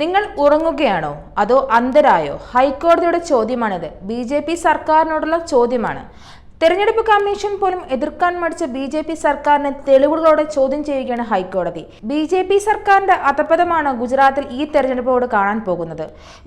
നിങ്ങൾ ഉറങ്ങുകയാണോ? അതോ അന്ധരായോ? ഹൈക്കോടതിയുടെ ചോദ്യമാണിത്. ബി ജെ പി സർക്കാരിനോടുള്ള ചോദ്യമാണ്. തെരഞ്ഞെടുപ്പ് കമ്മീഷൻ പോലും എതിർക്കാൻ മടിച്ച ബി ജെ പി സർക്കാരിനെ തെളിവുകളോടെ ചോദ്യം ചെയ്യുകയാണ് ഹൈക്കോടതി. ബി ജെ പി സർക്കാരിന്റെ അധപതമാണ് ഗുജറാത്തിൽ ഈ തെരഞ്ഞെടുപ്പോട് കാണാൻ പോകുന്നത്.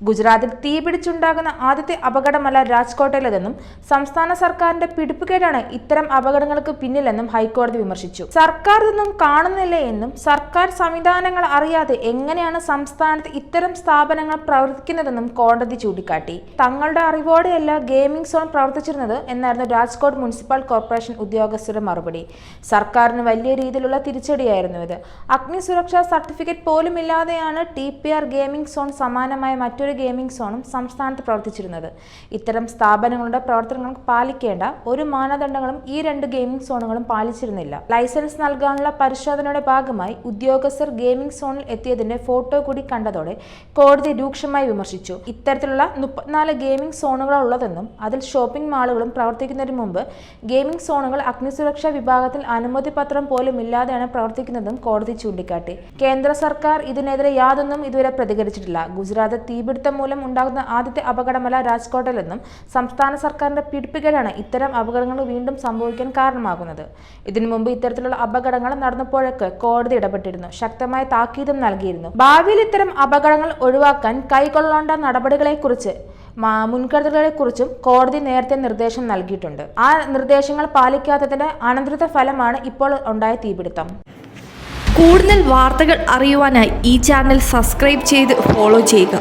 ഗുജറാത്തിൽ തീപിടിച്ചുണ്ടാകുന്ന ആദ്യത്തെ അപകടമല്ല രാജ്കോട്ടിലേതെന്നും സംസ്ഥാന സർക്കാരിന്റെ പിടിപ്പുകേടാണ് ഇത്തരം അപകടങ്ങൾക്ക് പിന്നിലെന്നും ഹൈക്കോടതി വിമർശിച്ചു. സർക്കാർ ഇതൊന്നും കാണുന്നില്ല എന്നും സർക്കാർ സംവിധാനങ്ങൾ അറിയാതെ എങ്ങനെയാണ് സംസ്ഥാനത്ത് ഇത്തരം സ്ഥാപനങ്ങൾ പ്രവർത്തിക്കുന്നതെന്നും കോടതി ചൂണ്ടിക്കാട്ടി. തങ്ങളുടെ അറിവോടെയല്ല ഗെയിമിംഗ് സോൺ പ്രവർത്തിച്ചിരുന്നത് എന്നായിരുന്നു രാജ്കോട്ട് മുനിസിപ്പൽ കോർപ്പറേഷൻ ഉദ്യോഗസ്ഥരുടെ മറുപടി. സർക്കാരിന് വലിയ രീതിയിലുള്ള തിരിച്ചടിയായിരുന്നു ഇത്. അഗ്നി സുരക്ഷാ സർട്ടിഫിക്കറ്റ് പോലും ഇല്ലാതെയാണ് T P R gaming zone സമാനമായ മറ്റൊരു ഗെയിമിംഗ് സോണും സംസ്ഥാനത്ത് പ്രവർത്തിച്ചിരുന്നത്. ഇത്തരം സ്ഥാപനങ്ങളുടെ പ്രവർത്തനങ്ങൾ പാലിക്കേണ്ട ഒരു മാനദണ്ഡങ്ങളും ഈ രണ്ട് ഗെയിമിംഗ് സോണുകളും പാലിച്ചിരുന്നില്ല. ലൈസൻസ് നൽകാനുള്ള പരിശോധനയുടെ ഭാഗമായി ഉദ്യോഗസ്ഥർ ഗെയിമിംഗ് സോണിൽ എത്തിയതിന്റെ ഫോട്ടോ കൂടി കണ്ടതോടെ കോടതി രൂക്ഷമായി വിമർശിച്ചു. ഇത്തരത്തിലുള്ള മുപ്പത്തിനാല് ഗെയിമിംഗ് സോണുകളുള്ളതെന്നും അതിൽ ഷോപ്പിംഗ് മാളുകളും പ്രവർത്തിക്കുന്നതിന് മുമ്പ് ഗെയിമിംഗ് സോണുകൾ അഗ്നിസുരക്ഷാ വിഭാഗത്തിൽ അനുമതി പത്രം പോലും ഇല്ലാതെയാണ് പ്രവർത്തിക്കുന്നതും കോടതി ചൂണ്ടിക്കാട്ടി. കേന്ദ്ര സർക്കാർ ഇതിനെതിരെ യാതൊന്നും ഇതുവരെ പ്രതികരിച്ചിട്ടില്ല. ഗുജറാത്ത് തീപിടുത്തം മൂലം ഉണ്ടാകുന്ന ആദ്യത്തെ അപകടമല്ല രാജ്കോട്ടിലെന്നും സംസ്ഥാന സർക്കാരിന്റെ പിടിപ്പുകേടാണ് ഇത്തരം അപകടങ്ങൾ വീണ്ടും സംഭവിക്കാൻ കാരണമാകുന്നത്. ഇതിനു മുമ്പ് ഇത്തരത്തിലുള്ള അപകടങ്ങൾ നടന്നപ്പോഴൊക്കെ കോടതി ഇടപെട്ടിരുന്നു. ശക്തമായ താക്കീതും നൽകിയിരുന്നു. ഭാവിയിൽ ഇത്തരം അപകടങ്ങൾ ഒഴിവാക്കാൻ കൈക്കൊള്ളേണ്ട നടപടികളെക്കുറിച്ച് മുൻകരുതലുകളെക്കുറിച്ചും കോടതി നേരത്തെ നിർദ്ദേശം നൽകിയിട്ടുണ്ട്. ആ നിർദ്ദേശങ്ങൾ പാലിക്കാത്തതിന്റെ അനന്തരത ഫലമാണ് ഇപ്പോൾ ഉണ്ടായ തീപിടുത്തം. കൂടുതൽ വാർത്തകൾ അറിയുവാനായി ഈ ചാനൽ സബ്സ്ക്രൈബ് ചെയ്ത് ഫോളോ ചെയ്യുക.